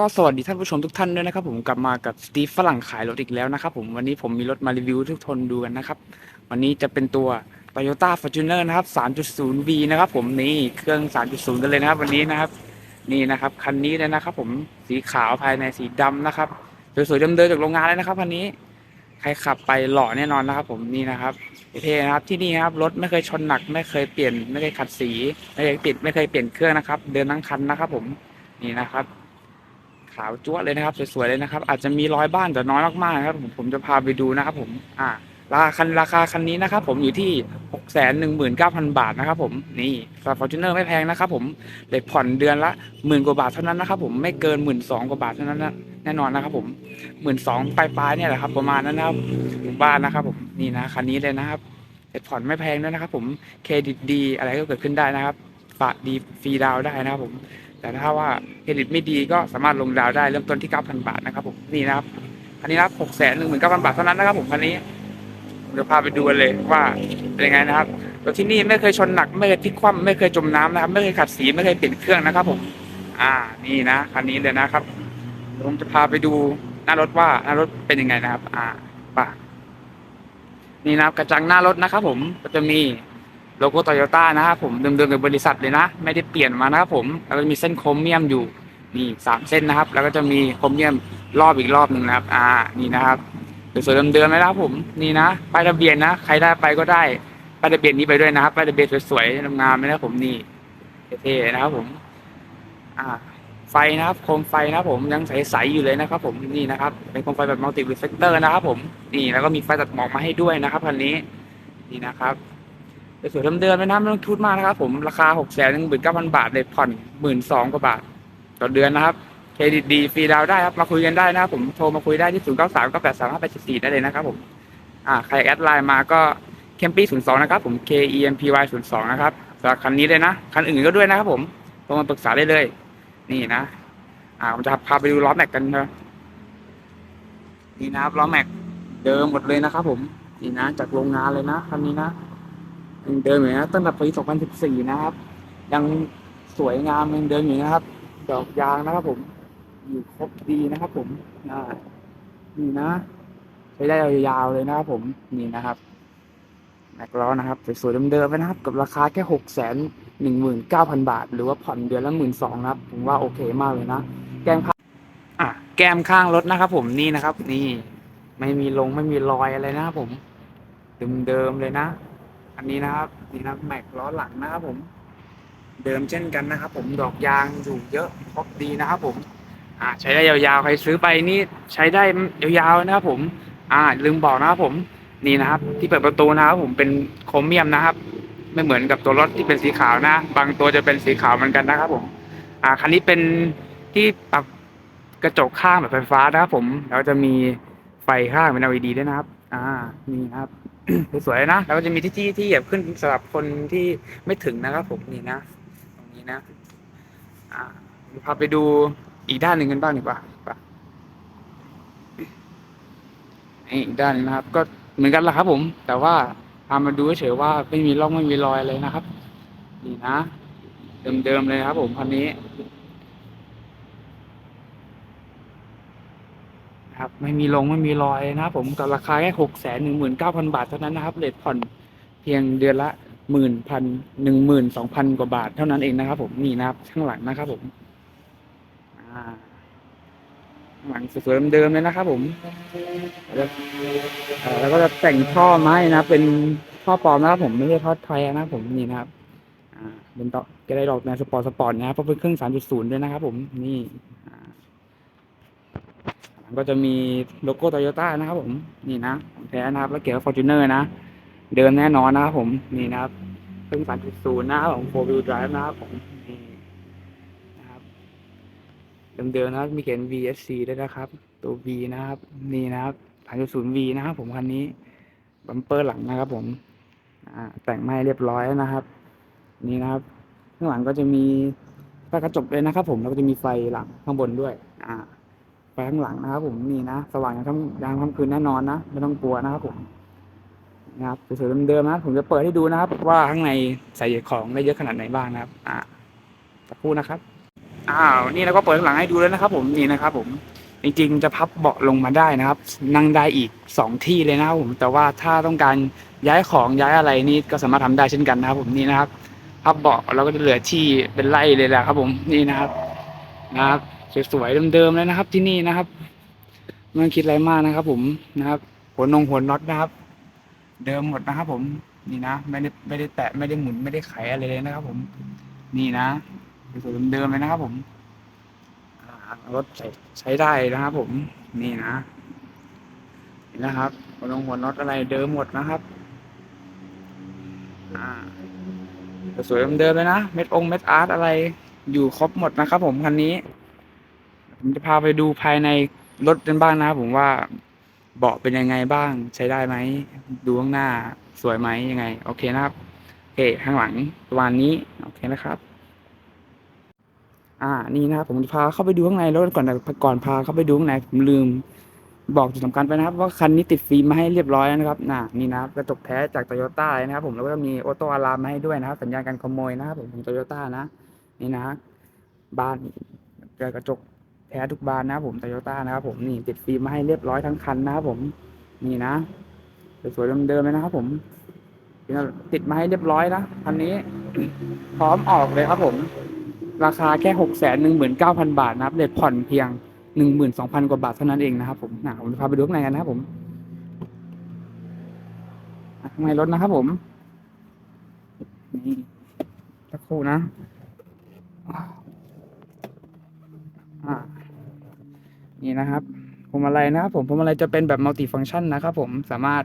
ก็สวัสดีท่านผู้ชมทุกท่านด้วยนะครับผมกลับมากับสตีฟฝรั่งขายรถอีกแล้วนะครับผมวันนี้ผมมีรถมารีวิวทุกคนดูกันนะครับ วันนี้จะเป็นตัว Toyota Fortuner นะครับ 3.0V นะครับผมนี่เครื่อง 3.0 กันเลยนะครับ วันนี้นะครับ นี่นะครับคันนี้เลยนะครับ ผมสีขาวภายในสีดำนะครับสวยๆเดิมๆจากโรงงานเลยนะครับคันนี้ใครขับไปหล่อแน่นอนนะครับ ผมนี่นะครับเท่นะครับที่นี่ครับรถไม่เคยชนหนัก ไม่เคยเปลี่ยนไม่เคยขัดสีไม่เคยติดไม่เคยเปลี่ยนเครื่องนะครับ เดินทั้งคันนะครับ ผมนี่นะครับ ขาวจั๊วเลยนะครับ สวยๆเลยนะครับ อาจจะมีร้อยบ้านแต่น้อยมากๆครับผมผมจะพาไปดูนะครับ ผม อ่าราคาคันราคาคันนี้นะครับ ผมอยู่ที่หกแสนหนึ่งหมื่นเก้าพันบาทนะครับ ผมนี่ฟอร์จูเนอร์ไม่แพงนะครับ ผมเลยผ่อนเดือนละหมื่นกว่าบาทเท่านั้นนะครับ ผมไม่เกินหมื่นสองกว่าบาทเท่านั้นนะแน่นอนนะครับ ผมหมื่นสองปลายๆเนี่ยแหละครับ ประมาณนั้นนะครับบ้านนะครับ ผมนี่นะคันนี้เลยนะครับเลยผ่อนไม่แพงด้วยนะครับ ผมเครดิตดีอะไรก็เกิดขึ้นได้นะครับฝากดีฟรีดาวได้นะครับ ผม แต่ถ้าว่าเครดิตไม่ดีก็สามารถลงดาวได้เริ่มต้นที่9,000 บาทนะครับผมนี่นะครับอันนี้นะครับ6 1 9 0 0 0 บาทเท่านั้นนะครับผมคันนี้ผมจะพาไปดูกันเลยว่าเป็นยังไงนะครับรถที่นี่ไม่เคยชนหนักไม่เคยพลิกคว่ำไม่เคยจมน้ำนะครับไม่เคยขัดสีไม่เคยเปลี่ยนเครื่องนะครับผม อ่านี่นะคันนี้เลยนะครับผมจะพาไปดูหน้ารถว่าหน้ารถเป็นยังไงนะครับ อ่าป่ะนี่นะครับกระจังหน้ารถนะครับผมก็จะมี โลโก้โตโยต้านะครับผมเดิมๆจากบริษัทเลยนะ ไม่ได้เปลี่ยนมานะครับผมแล้วก็มีเส้นโครเมียมอยู่นี่สามเส้นนะครับ แล้วก็จะมีโครเมียมรอบอีกรอบหนึ่งนะครับ อ่านี่นะครับสวยๆเดิมๆนะครับผมนี่นะป้ายทะเบียนนะใครได้ไปก็ได้ป้ายทะเบียนนี้ไปด้วยนะครับป้ายทะเบียนสวยๆงามๆเลยนะครับผมนี่เท่ๆนะครับผม อ่า ไฟนะครับโคมไฟนะครับผมยังใสๆอยู่เลยนะครับ ผมนี่นะครับเป็นโคมไฟแบบมัลติรีเฟกเตอร์นะครับผมนี่แล้วก็มีไฟตัดหมอกมาให้ด้วยนะครับคันนี้นี่นะครับ สวยๆเดิมๆเลยนะไม่ต้องคิดมากนะครับ ผมราคาหกแสนหนึ่งหมื่นเก้าพันบาทเลยผ่อนหมื่นสองกว่าบาท ต่อเดือนนะครับเครดิตดีฟรีดาวได้ครับมาคุยกันได้นะครับผมโทรมาคุยได้ที่ศูนย์เก้าสามเก็แปดสามห้าแปดสี่ได้เลยนะครับผมอ่าใครแอดไลน์มาก็เคมปี้ศูนย์สองนะครับผม K E M P Y ศูนย์สองนะครับสำหรับคันนี้เลยนะคันอื่นก็ด้วยนะครับผมโทรมาปรึกษาได้เลย นี่นะ อ่าผมจะพาไปดูล้อแม็กกันนะนี่นะครับล้อแม็กเดิมหมดเลยนะครับผมนี่นะจากโรงงานเลยนะคันนี้นะ ยังเดิมอยู่นะตั้งแต่ปี 2014 นะครับ ยังสวยงามยังเดิมอยู่นะครับ ดอกยางนะครับผม อยู่ครบดีนะครับผมนี่นะใช้ได้ยาวๆเลยนะครับผมนี่นะครับแม็กล้อนะครับสวยๆเดิมๆนะครับ กับราคาแค่หกแสนหนึ่งหมื่นเก้าพันบาท หรือว่าผ่อนเดือนละหมื่นสองนะครับ ผมว่าโอเคมากเลยนะ แก้มข้างอะแก้มข้างรถนะครับผมนี่นะครับ นี่ ไม่มีลงไม่มีรอยอะไรนะครับผมเดิมๆเลยนะ อันนี้นะครับนี่นะแม็กล้อหลังนะครับผมเดิมเช่นกันนะครับผมดอกยางอยู่เยอะครบดีนะครับผมอ่าใช้ได้ยาวๆใครซื้อไปนี่ใช้ได้ยาวๆนะครับผมอ่าลืมบอกนะครับผมนี่นะครับ ที่เปิดประตูนะครับผมเป็นโครเมียมนะครับ ไม่เหมือนกับตัวรถที่เป็นสีขาวนะ บางตัวจะเป็นสีขาวเหมือนกันนะครับผมอ่าคันนี้เป็นที่ปรับกระจกข้างแบบไฟฟ้านะครับผมแล้วจะมีไฟข้างเป็น LED ด้วยนะครับ อ่านี่ครับ สวยๆนะแล้วก็จะมีที่ที่ที่เหยียบขึ้นสำหรับคนที่ไม่ถึงนะครับ ผมนี่นะตรงนี้นะ อ่าพาไปดูอีกด้านหนึ่งกันบ้างดีกว่าไปนี่อีกด้านหนึงนะครับ ก็เหมือนกันแหละครับ ผม แต่ว่าพามาดูเฉยๆว่าไม่มีร่องไม่มีรอยเลยนะครับ นี่นะ เดิมๆเลยครับ ผมคันนี้ ครับ ไม่มีลงไม่มีรอยนะครับผมกับราคาแค่หกแสนหนึ่งหมื่นเก้าพันบาทเท่านั้นนะครับเลทผ่อนเพียงเดือนละหมื่นพันหนึ่งหมื่นสองพันกว่าบาทเท่านั้นเองนะครับ ผมนี่นะครับข้างหลังนะครับผมอ่าข้างหลังสวยๆเดิมๆเลยนะครับ ผมแล้วก็จะแต่งท่อไม้นะ เป็นท่อปลอมนะครับผมไม่ใช่ท่อแท้นะผมนี่นะครับอ่าเป็นต่อก็ได้ดอกในสปอร์ตสปอร์ตนะครับเพราะเป็นเครื่องสามจุดศูนย์ด้วยนะครับผมนี่ ก็จะมีโลโก้โตโยต้านะครับผมนี่นะของแท้นะครับแล้วเกี่ยวกับฟอร์จูเนอร์นะ เดิมแน่นอนนะครับผมนี่นะครับเครื่องสามจุดศูนย์นะครับของโฟวิลด i v e นะครับผมนี่นะครับเดิมๆนะมีเขียน VSC ด้วยนะครับ ตัว V นะครับ นี่นะครับสามจุดศูนย์ V นะครับผมคันนี้บัมเปอร์หลังนะครับ ผมอ่าแต่งมาให้เรียบร้อยนะครับ นี่นะครับ ข้างหลังก็จะมีไฟกระจกเลยนะครับ ผมแล้วก็จะมีไฟหลังข้างบนด้วย อ่า ไฟข้างหลังนะครับผมนี่นะสว่างยามค่ำยามค่ำคืนแน่นอนนะไม่ต้องกลัวนะครับผมนะครับสวยๆเดิมๆนะผมจะเปิดให้ดูนะครับ ว่าข้างในใส่ของได้เยอะขนาดไหนบ้างนะครับ อ่าสักครู่นะครับอ้าวนี่เราก็เปิดข้างหลังให้ดูแล้วนะครับ ผมนี่นะครับ ผมจริงๆ จะพับเบาะลงมาได้นะครับ นั่งได้อีกสองที่เลยนะครับผมแต่ว่าถ้าต้องการย้ายของย้ายอะไรนี่ก็สามารถทำได้เช่นกันนะครับ ผมนี่นะครับพับเบาะเราก็จะเหลือที่เป็นไร่เลยแหละครับ ผมนี่นะครับนะครับ สวยๆเดิมๆเลยนะครับ ที่นี่นะครับไม่ต้องคิดอะไรมากนะครับ ผมนะครับหัวนงหัวน็อตนะครับ เดิมหมดนะครับ ผมนี่นะไม่ได้ไม่ได้แตะไม่ได้หมุนไม่ได้ไขอะไรเลยนะครับ ผม นี่นะสวยๆเดิมๆเลยนะครับ ผมรถใช้ใช้ได้นะครับ ผม นี่นะนี่นะครับหัวนงหัวน็อตอะไรเดิมหมดนะครับอ่าสวยๆเดิมๆเลยนะ เม็ดองเม็ดอาร์ตอะไรอยู่ครบหมดนะครับ ผมคันนี้ ผมจะพาไปดูภายในรถกันบ้างนะครับผมว่าเบาะเป็นยังไงบ้าง ใช้ได้ไหม ดูข้างหน้าสวยไหมยังไง โอเคนะครับโอเคข้างหลังประมาณนี้ โอเคนะครับ อ่านี่นะครับผมจะพาเข้าไปดูข้างในรถก่อนแต่ก่อนพาเข้าไปดูข้างในผมลืม บอกจุดสำคัญไปนะครับ ว่าคันนี้ติดฟิล์มมาให้เรียบร้อยแล้วนะครับน่ะนี่นะครับกระจกแท้จากโตโยต้าเลยนะครับ ผมแล้วก็มีออโต้อะลามมาให้ด้วยนะครับ สัญญาณการขโมยนะครับผมของโตโยต้านะ นี่นะบานกระจก แท้ทุกบานนะครับผมโตโยต้านะครับผมนี่ติดฟิล์มมาให้เรียบร้อยทั้งคันนะครับผมนี่นะสวยๆเดิมๆเลยนะครับผมติดมาให้เรียบร้อยนะคันนี้ พร้อมออกเลยครับผม ราคาแค่หกแสนหนึ่งหมื่นเก้าพันบาทนะครับเลทผ่อนเพียงหนึ่งหมื่นสองพันกว่าบาทเท่านั้นเองนะครับผมนะผมจะพาไปดูข้างในกันนะครับผมข้างในรถนะครับผมนี่สักครู่นะอ่า นี่นะครับพวงมาลัยนะครับผมพวงมาลัยจะเป็นแบบมัลติฟัง c t ชันนะครับผมสามารถ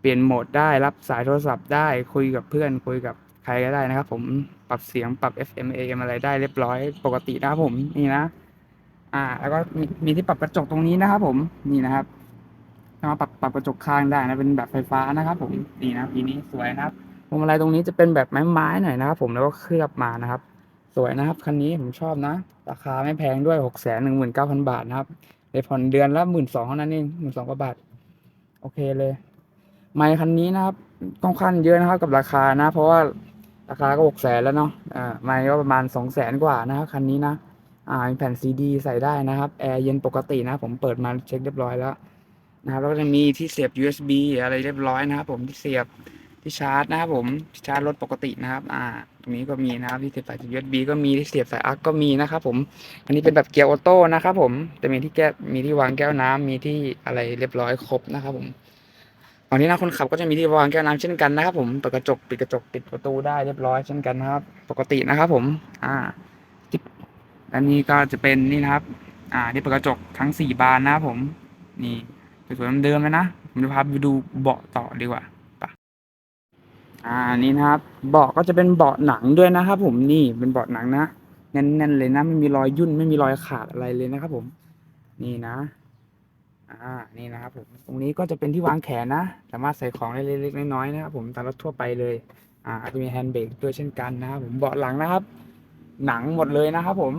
เปลี่ยนโหมดได้รับสายโทรศัพท์ได้คุยกับเพื่อนคุยกับใครก็ได้นะครับ ผมปรับเสียงปรับ FM AM อะไรได้เรียบร้อยปกตินะครับผมนี่นะ อ่า แล้วก็มีมีที่ปรับกระจกตรงนี้นะครับผมนี่นะครับสามารถปรับปรับกระจกข้างได้นะเป็นแบบไฟฟ้านะครับ ผมนี่นะปีนี้สวยนะครับพวงมาลัยตรงนี้จะเป็นแบบไม้ๆหน่อยนะครับ ผมแล้วก็เคลือบมานะครับ สวยนะครับ คันนี้ผมชอบนะ ราคาไม่แพงด้วยหกแสนหนึ่งหมื่นเก้าพันบาทนะครับเลยผ่อนเดือนละหมื่นสองเท่านั้นเองหมื่นสองกว่าบาท โอเคเลย ไมค์คันนี้นะครับต้องขั้นเยอะนะครับกับราคานะ เพราะว่าราคาก็หกแสนแล้วเนาะอ่าไมค์ก็ประมาณสองแสนกว่านะครับคันนี้นะอ่ามีแผ่นซีดีใส่ได้นะครับแอร์เย็นปกตินะ ผมเปิดมาเช็คเรียบร้อยแล้วนะครับแล้วก็จะมีที่เสียบ USB อะไรเรียบร้อยนะครับผมที่เสียบ ที่ชาร์จนะครับผมที่ชาร์จรถปกตินะครับ อ่า ตรงนี้ก็มีนะครับที่เสียบสาย USB ก็มีที่เสียบสายอักก็มีนะครับผม อันนี้เป็นแบบเกียร์ออโต้นะครับผมจะมีที่แก้วมีที่วางแก้วน้ำมีที่อะไรเรียบร้อยครบนะครับผมตอนนี้นะคนขับก็จะมีที่วางแก้วน้ำเช่นกันนะครับผมเปิดกระจกปิดกระจกปิดประตูได้เรียบร้อยเช่นกันนะครับ ปกตินะครับผม อ่าอันนี้ก็จะเป็นนี่นะครับ อ่านี่เปิดกระจกทั้งสี่บานนะครับผม นี่สวยๆเดิมๆเลยนะผมจะพาไปดูเบาะต่อดีกว่า อ่านี่นะครับเบาะก็จะเป็นเบาะหนังด้วยนะครับผมนี่เป็นเบาะหนังนะแน่นๆเลยนะ ไม่มีรอยยุ่นไม่มีรอยขาดอะไรเลยนะครับผม นี่นะ อ่านี่นะครับผมตรงนี้ก็จะเป็นที่วางแขนนะสามารถใส่ของได้เล็กๆน้อยๆนะครับผมตามรถทั่วไปเลย อ่าจะมีแฮนด์เบรกด้วยเช่นกันนะครับผมเบาะหลังนะครับ หนังหมดเลยนะครับผม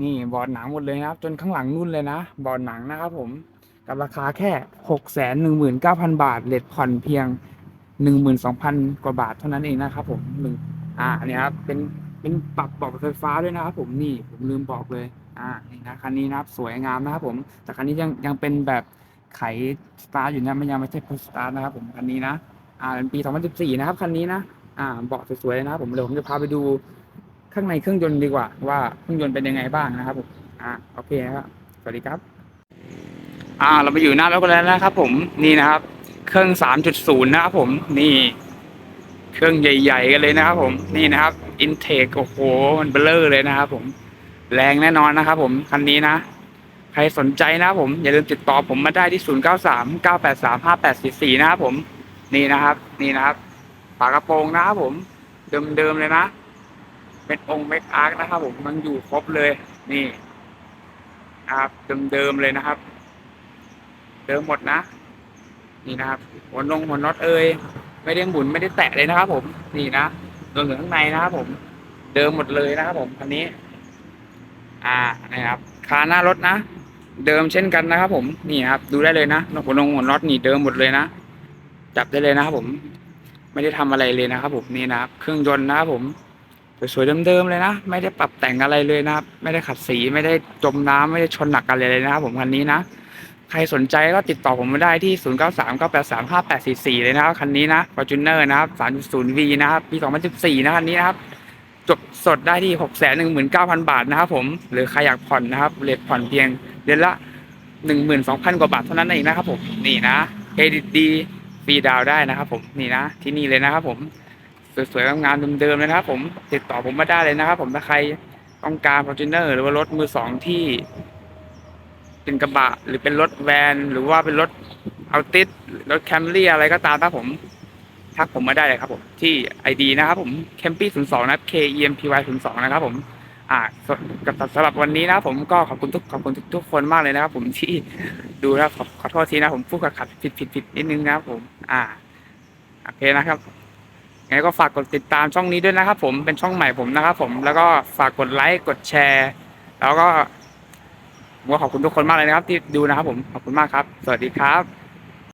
นี่เบอร์ดหนังหมดเลยนะครับ จนข้างหลังนู่นเลยนะเบอร์ดหนังนะครับผมกับราคาแค่หกแสนหนึ่งหมื่นเก้าพันบาทเลทผ่อนเพียง หนึ่งหมื่นสองพันกว่าบาทเท่านั้นเองนะครับ ผมหนึ่งอ่าเนี่ยครับเป็นเป็นปรับเบาะไฟฟ้าด้วยนะครับ ผมนี่ผมลืมบอกเลย อ่านี่นะคันนี้นะครับสวยงามนะครับผมแต่คันนี้ยังยังเป็นแบบไขสตาร์อยู่นะไม่ยังไม่ใช่พสตาร์นะครับผมคันนี้นะอ่าเป็นปี 2014 นะครับคันนี้นะอ่าเบาะสวยๆนะครับผมเดี๋ยวผมจะพาไปดูข้างในเครื่องยนต์ดีกว่า ว่าเครื่องยนต์เป็นยังไงบ้างนะครับผมอ่าโอเคครับสวัสดีครับ อ่าเราไปอยู่หน้ารถกันแล้วนะครับ ผมนี่นะครับ เครื่อง 3.0 นะครับผมนี่เครื่องใหญ่ ๆ กันเลยนะครับผมนี่นะครับอินเทคโอ้โหมันเบลอเลยนะครับผมแรงแน่นอนนะครับผมคันนี้นะ ใครสนใจนะครับผม อย่าลืมติดต่อผมมาได้ที่ 093 983 5844 นะครับผม นี่นะครับ นี่นะครับฝากระโปรงนะครับผม เดิมๆเลยนะ เป็นองค์เมกอาร์คนะครับผมมันอยู่ครบเลย นี่นะครับเดิมๆเลยนะครับ เดิมหมดนะ นี่นะครับหัวนงหัวน็อตเอยไม่ได้หมุนไม่ได้แตะเลยนะครับ ผมนี่นะรวมถึงข้างในนะครับผมเดิมหมดเลยนะครับ ผมคันนี้ อ่านะครับคาหน้ารถนะเดิมเช่นกันนะครับ ผมนี่ครับ ดูได้เลยนะหัวนงหัวน็อตนี่เดิมหมดเลยนะจับได้เลยนะครับผม ไม่ได้ทำอะไรเลยนะครับ ผมนี่นะครับเครื่องยนต์นะครับผมสวยๆเดิมๆเลยนะไม่ได้ปรับแต่งอะไรเลยนะครับ ไม่ได้ขัดสีไม่ได้จมน้ำไม่ได้ชนหนักอะไรเลยนะครับ ผมคันนี้นะ ใครสนใจก็ติดต่อผมมาได้ที่ 0 9 3 9 8 3 5 8 4 4 เลยนะครับ คันนี้นะ Fortuner นะครับ 3.0V นะครับ ปี 2014 นะคันนี้นะครับ จบสดได้ที่ 619,000 บาทนะครับผม หรือใครอยากผ่อนนะครับเรทผ่อนเพียงเดือนละ 12,000 กว่าบาทเท่านั้นเองนะครับผม นี่นะเครดิตดีฟรีดาวได้นะครับผม นี่นะ ที่นี่เลยนะครับผม สวยๆงามๆเดิมๆเลยนะครับผม ติดต่อผมมาได้เลยนะครับผม ถ้าใครต้องการ Fortuner หรือว่ารถมือสองที่ เป็นกระบะ หรือเป็นรถแวนหรือว่าเป็นรถเอาติสรถแคมรี่อะไรก็ตามถ้าผมทักผมมาได้เลยครับผม ที่ไอดีนะครับผมเคมปี้ศูนย์สองนะ K E M P Y ศูนย์สองนะครับผมอ่าสกับสำหรับวันนี้นะผมก็ขอบคุณทุกขอบคุณทุกทุกคนมากเลยนะครับผมที่ดูนะขอขอโทษทีนะผมพูดขัดขัดผิดผิดผิดนิดนึงนะครับผม อ่าโอเคนะครับยังไงก็ฝากกดติดตามช่องนี้ด้วยนะครับผมเป็นช่องใหม่ผมนะครับผมแล้วก็ฝากกดไลค์กดแชร์ แล้วก็ ก็ขอบคุณทุกคนมากเลยนะครับ ที่ดูนะครับผมขอบคุณมากครับ สวัสดีครับ